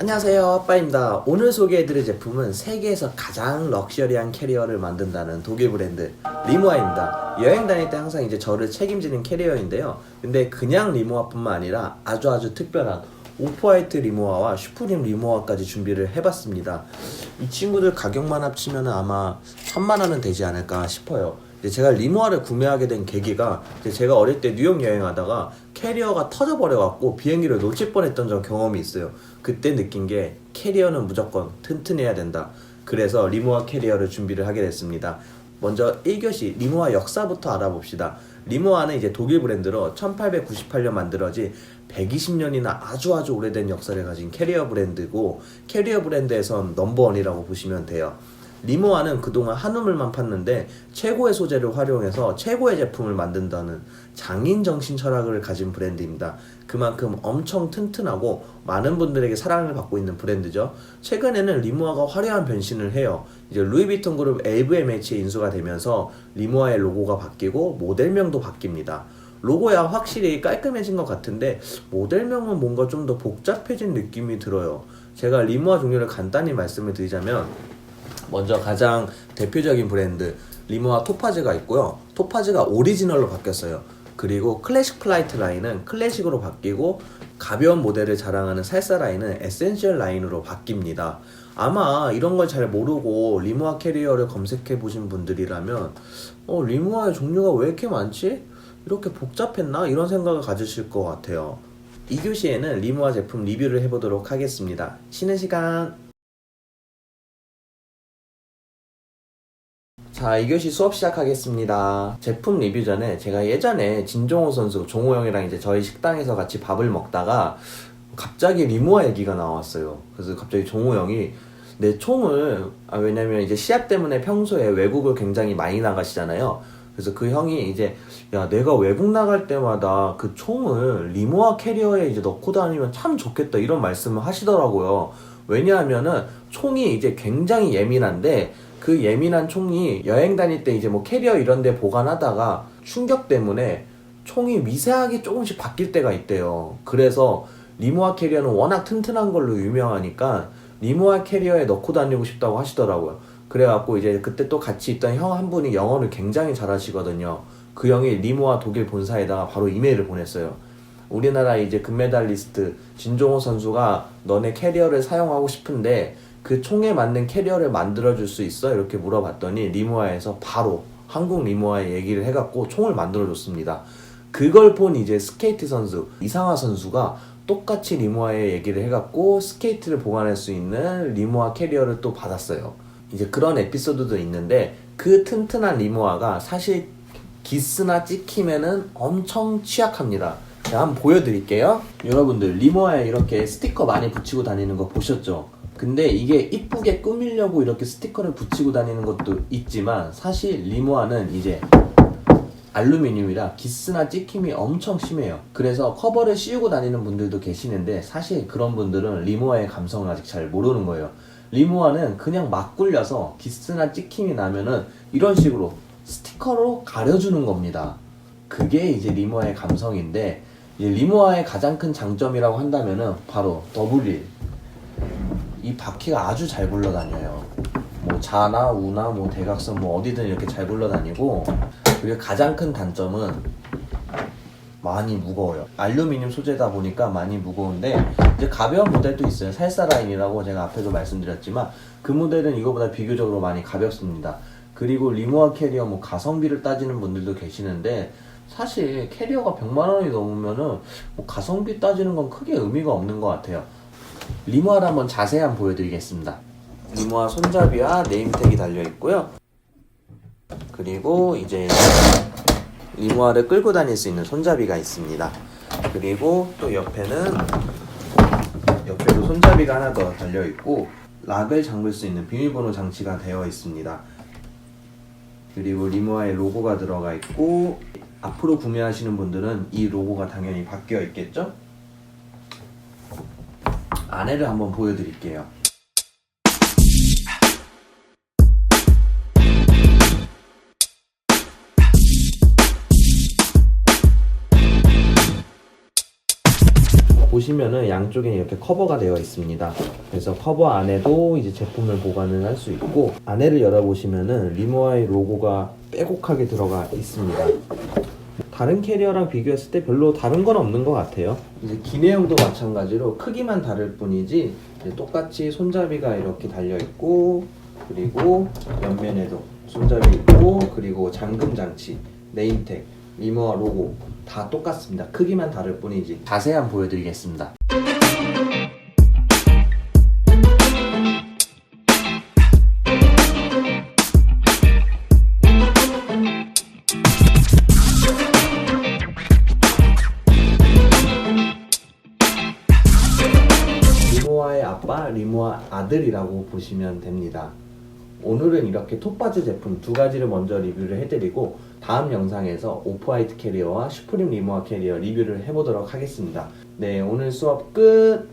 안녕하세요 아빠입니다. 오늘 소개해드릴 제품은 세계에서 가장 럭셔리한 캐리어를 만든다는 독일 브랜드 리모아입니다. 여행 다닐 때 항상 이제 저를 책임지는 캐리어인데요. 근데 그냥 리모아뿐만 아니라 아주 아주 특별한 오프화이트 리모아와 슈프림 리모아까지 준비를 해봤습니다. 이 친구들 가격만 합치면 아마 천만 원은 되지 않을까 싶어요. 이 제 제가 리모아를 구매하게 된 계기가 제가 어릴 때 뉴욕 여행하다가 캐리어가 터져버려갖고 비행기를 놓칠 뻔했던 전 경험이 있어요. 그때 느낀 게 캐리어는 무조건 튼튼해야 된다. 그래서 리모아 캐리어를 준비를 하게 됐습니다. 먼저 1교시 리모아 역사부터 알아봅시다. 리모아는 이제 독일 브랜드로 1898년 만들어진 120년이나 아주 아주 오래된 역사를 가진 캐리어 브랜드고 캐리어 브랜드에선 넘버원이라고 보시면 돼요. 리모아는 그동안 한우물만 팠는데 최고의 소재를 활용해서 최고의 제품을 만든다는 장인 정신 철학을 가진 브랜드입니다. 그만큼 엄청 튼튼하고 많은 분들에게 사랑을 받고 있는 브랜드죠. 최근에는 리모아가 화려한 변신을 해요. 이제 루이비통 그룹 LVMH에 인수가 되면서 리모아의 로고가 바뀌고 모델명도 바뀝니다. 로고야 확실히 깔끔해진 것 같은데 모델명은 뭔가 좀 더 복잡해진 느낌이 들어요. 제가 리모아 종류를 간단히 말씀을 드리자면 먼저 가장 대표적인 브랜드 리모아 토파즈가 있고요. 토파즈가 오리지널로 바뀌었어요. 그리고 클래식 플라이트 라인은 클래식으로 바뀌고 가벼운 모델을 자랑하는 살사 라인은 에센셜 라인으로 바뀝니다. 아마 이런 걸 잘 모르고 리모아 캐리어를 검색해 보신 분들이라면 어, 리모아의 종류가 왜 이렇게 많지? 이렇게 복잡했나? 이런 생각을 가지실 것 같아요. 2교시에는 리모아 제품 리뷰를 해보도록 하겠습니다. 쉬는 시간. 자, 2교시 수업 시작하겠습니다. 제품 리뷰 전에 제가 예전에 진종호 선수, 종호 형이랑 이제 저희 식당에서 같이 밥을 먹다가 갑자기 리모아 얘기가 나왔어요. 그래서 갑자기 종호 형이 내 총을, 아, 왜냐면 이제 시합 때문에 평소에 외국을 굉장히 많이 나가시잖아요. 그래서 그 형이 이제, 야, 내가 외국 나갈 때마다 그 총을 리모아 캐리어에 이제 넣고 다니면 참 좋겠다. 이런 말씀을 하시더라고요. 왜냐하면은 총이 이제 굉장히 예민한데 그 예민한 총이 여행 다닐 때 이제 뭐 캐리어 이런 데 보관하다가 충격 때문에 총이 미세하게 조금씩 바뀔 때가 있대요. 그래서 리모아 캐리어는 워낙 튼튼한 걸로 유명하니까 리모아 캐리어에 넣고 다니고 싶다고 하시더라고요. 그래갖고 이제 그때 또 같이 있던 형 한 분이 영어를 굉장히 잘하시거든요. 그 형이 리모아 독일 본사에다가 바로 이메일을 보냈어요. 우리나라 이제 금메달리스트 진종호 선수가 너네 캐리어를 사용하고 싶은데 그 총에 맞는 캐리어를 만들어 줄 수 있어? 이렇게 물어봤더니 리모아에서 바로 한국 리모아에 얘기를 해갖고 총을 만들어 줬습니다. 그걸 본 이제 스케이트 선수 이상화 선수가 똑같이 리모아에 얘기를 해갖고 스케이트를 보관할 수 있는 리모아 캐리어를 또 받았어요. 이제 그런 에피소드도 있는데 그 튼튼한 리모아가 사실 기스나 찍히면은 엄청 취약합니다. 제가 한번 보여드릴게요. 여러분들 리모아에 이렇게 스티커 많이 붙이고 다니는 거 보셨죠? 근데 이게 이쁘게 꾸미려고 이렇게 스티커를 붙이고 다니는 것도 있지만 사실 리모아는 이제 알루미늄이라 기스나 찍힘이 엄청 심해요. 그래서 커버를 씌우고 다니는 분들도 계시는데 사실 그런 분들은 리모아의 감성을 아직 잘 모르는 거예요. 리모아는 그냥 막 굴려서 기스나 찍힘이 나면은 이런 식으로 스티커로 가려주는 겁니다. 그게 이제 리모아의 감성인데 리모아의 가장 큰 장점이라고 한다면은 바로 더블릴 이 바퀴가 아주 잘 굴러다녀요. 뭐 자나 우나 뭐 대각선 뭐 어디든 이렇게 잘 굴러다니고 그리고 가장 큰 단점은 많이 무거워요. 알루미늄 소재다 보니까 많이 무거운데 이제 가벼운 모델도 있어요. 살사 라인이라고 제가 앞에도 말씀드렸지만 그 모델은 이거보다 비교적으로 많이 가볍습니다. 그리고 리모아 캐리어 뭐 가성비를 따지는 분들도 계시는데 사실 캐리어가 100만 원이 넘으면은 뭐 가성비 따지는 건 크게 의미가 없는 것 같아요. 리모아를 한번 자세히 한번 보여드리겠습니다. 리모아 손잡이와 네임택이 달려 있고요. 그리고 이제 리모아를 끌고 다닐 수 있는 손잡이가 있습니다. 그리고 또 옆에는 옆에도 손잡이가 하나 더 달려 있고 락을 잠글 수 있는 비밀번호 장치가 되어 있습니다. 그리고 리모아의 로고가 들어가 있고 앞으로 구매하시는 분들은 이 로고가 당연히 바뀌어 있겠죠? 안에를 한번 보여드릴게요. 보시면은 양쪽에 이렇게 커버가 되어 있습니다. 그래서 커버 안에도 이제 제품을 보관을 할 수 있고 안에를 열어보시면은 리모아의 로고가 빼곡하게 들어가 있습니다. 다른 캐리어랑 비교했을 때 별로 다른 건 없는 것 같아요. 이제 기내형도 마찬가지로 크기만 다를 뿐이지 똑같이 손잡이가 이렇게 달려 있고 그리고 옆면에도 손잡이 있고 그리고 잠금 장치, 네임택, 리모아 로고 다 똑같습니다. 크기만 다를 뿐이지 자세한 보여드리겠습니다. 리모아의 아빠, 리모아 아들이라고 보시면 됩니다. 오늘은 이렇게 톱바지 제품 두 가지를 먼저 리뷰를 해드리고 다음 영상에서 오프화이트 캐리어와 슈프림 리모아 캐리어 리뷰를 해보도록 하겠습니다. 네, 오늘 수업 끝!